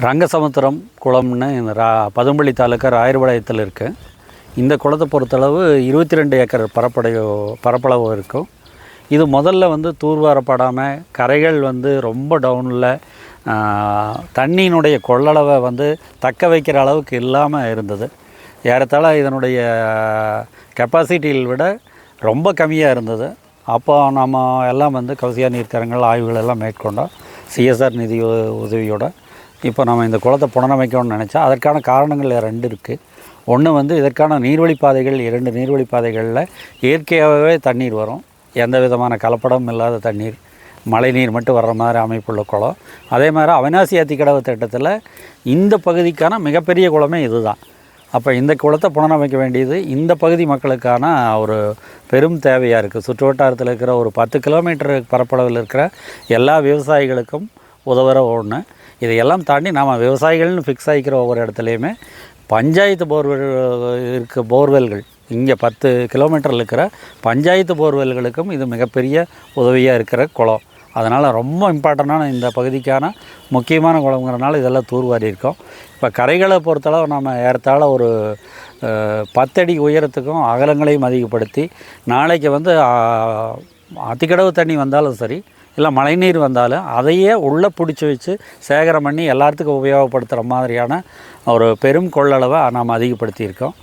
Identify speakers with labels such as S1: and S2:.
S1: ரங்கசமுத்திரம் குளம்னு இந்த ரா பதும்பள்ளி தாலுக்கா ராயர்பாளையத்தில் இருக்குது இந்த குளத்தை பொறுத்தளவு இருபத்தி ரெண்டு ஏக்கர் பரப்படையோ பரப்பளவு இருக்கும். இது முதல்ல வந்து தூர்வாரப்படாமல் கரைகள் வந்து ரொம்ப டவுனில் தண்ணியினுடைய கொள்ளளவை வந்து தக்க வைக்கிற அளவுக்கு இல்லாமல் இருந்தது. ஏறத்தாழ இதனுடைய கெப்பாசிட்டியில் விட ரொம்ப கம்மியாக இருந்தது. அப்போ நம்ம எல்லாம் வந்து கௌசியா நீர்த்தரங்கள் ஆய்வுகள் எல்லாம் மேற்கொண்டோம். சிஎஸ்ஆர் நிதி உ- உதவியோட. இப்போ நம்ம இந்த குளத்தை புனரமைக்கணும்னு நினச்சா அதற்கான காரணங்கள் ரெண்டு இருக்குது ஒன்று வந்து இதற்கான நீர்வழிப்பாதைகள் இரண்டு நீர்வழிப்பாதைகளில் இயற்கையாகவே தண்ணீர் வரும். எந்த விதமான கலப்படம் இல்லாத தண்ணீர் மழைநீர் மட்டும் வர்ற மாதிரி அமைப்புள்ள குளம். அதே மாதிரி அவினாசி அத்திக்கடவு திட்டத்தில் இந்த பகுதிக்கான மிகப்பெரிய குளமே இதுதான். அப்போ இந்த குளத்தை புனரமைக்க வேண்டியது இந்த பகுதி மக்களுக்கான ஒரு பெரும் தேவையாக இருக்குது சுற்று வட்டாரத்தில் இருக்கிற ஒரு பத்து கிலோமீட்டர் பரப்பளவில் இருக்கிற எல்லா விவசாயிகளுக்கும் உதவுற ஒன்று இதையெல்லாம் தாண்டி நாம் விவசாயிகள்னு ஃபிக்ஸ் ஆகிக்கிற ஒவ்வொரு இடத்துலையுமே பஞ்சாயத்து போர்வெல் இருக்க போர்வெல்கள். இங்கே பத்து கிலோமீட்டரில் இருக்கிற பஞ்சாயத்து போர்வெல்களுக்கும் இது மிகப்பெரிய உதவியாக இருக்கிற குளம். அதனால் ரொம்ப இம்பார்ட்டண்டான இந்த பகுதிக்கான முக்கியமான குளங்கிறனால இதெல்லாம் தூர்வாரி இருக்கோம். இப்போ கரைகளை பொறுத்தளவு நம்ம ஏறத்தாழ ஒரு பத்தடி உயரத்துக்கும் அகலங்களையும் அதிகப்படுத்தி நாளைக்கு வந்து அதிகடவு அத்திக்கடவு தண்ணி வந்தாலும் சரி இல்லை மழைநீர் வந்தாலும் அதையே உள்ளே பிடிச்சி வச்சு சேகரம் பண்ணி எல்லாத்துக்கும் உபயோகப்படுத்துகிற மாதிரியான ஒரு பெரும் கொள்ளளவை நாம் அதிகப்படுத்தியிருக்கோம்.